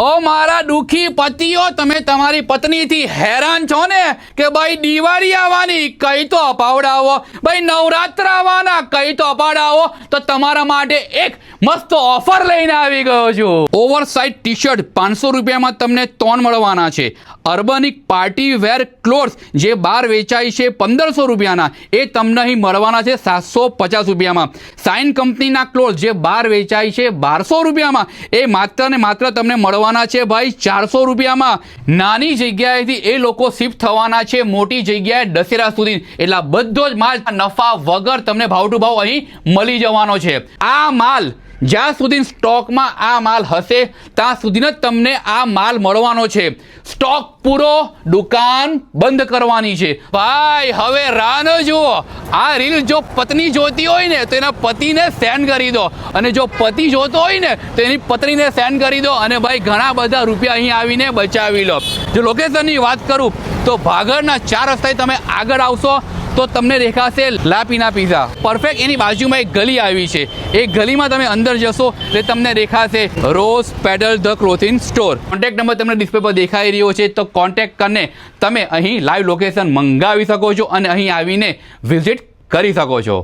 ઓ મારા દુખી પતિઓ, તમે તમારી પત્નીથી હેરાન છો ને કે ભાઈ દિવાળી આવવાની, કઈ તો અપાવડાવો. ભાઈ નવરાત્ર આવવાના, કઈ તો અપાવડાવો. તો તમારા માટે એક મસ્ત ઓફર લઈને આવી ગયો છું. ઓવર સાઇઝ ટી શર્ટ પાંચસો રૂપિયામાં તમને ત્રણ મળવાના છે. અર્બનિક પાર્ટી વેર ક્લોથ્સ જે બહાર વેચાય છે પંદરસો રૂપિયાના, એ તમને અહીં મળવાના છે સાતસો પચાસ રૂપિયામાં. સાઇન કંપનીના ક્લોથ જે બહાર વેચાય છે બારસો રૂપિયામાં, એ માત્ર ને માત્ર તમને મળવાના છે ભાઈ. ચારસો રૂપિયામાં નાની જગ્યાએથી એ લોકો શિફ્ટ થવાના છે. મોટી જગ્યાએ દશેરા સુધી. એટલે બધો જ માલ નફા વગર તમને ભાવ ટુ ભાવ અહીં મળી જવાનો છે. આ માલ જ્યાં સુધી સ્ટોકમાં આ માલ હશે, ત્યાં સુધી જ તમને આ માલ મળવાનો છે. સ્ટોક પૂરો, દુકાન બંધ કરવાની છે. ભાઈ, હવે રાહ જુઓ. આ રીલ જો પત્ની જોતી હોય ને, તો એના પતિને સેન્ડ કરી દો. અને જો પતિ જોતો હોય ને, તો એની પત્નીને સેન્ડ કરી દો. અને ભાઈ, ઘણા બધા રૂપિયા અહીં આવીને બચાવી લો. જો લોકેશનની વાત કરું, તો ભાગળના ચાર રસ્તાએ તમે આગળ આવશો. તો તમને દેખાશે લાપીના પીઝા. પરફેક્ટ એની બાજુમાં એક ગલી આવી છે. એ ગલીમાં તમે અંદર જશો એટલે તમને દેખાશે rose petal the clothing store. Contact number તમને ડિસ્પ્લે પર દેખાઈ રહ્યો છે, તો કોન્ટેક્ટ કરીને તમે અહીં લાઈવ લોકેશન મંગાવી શકો છો અને અહીં આવીને વિઝિટ કરી શકો છો.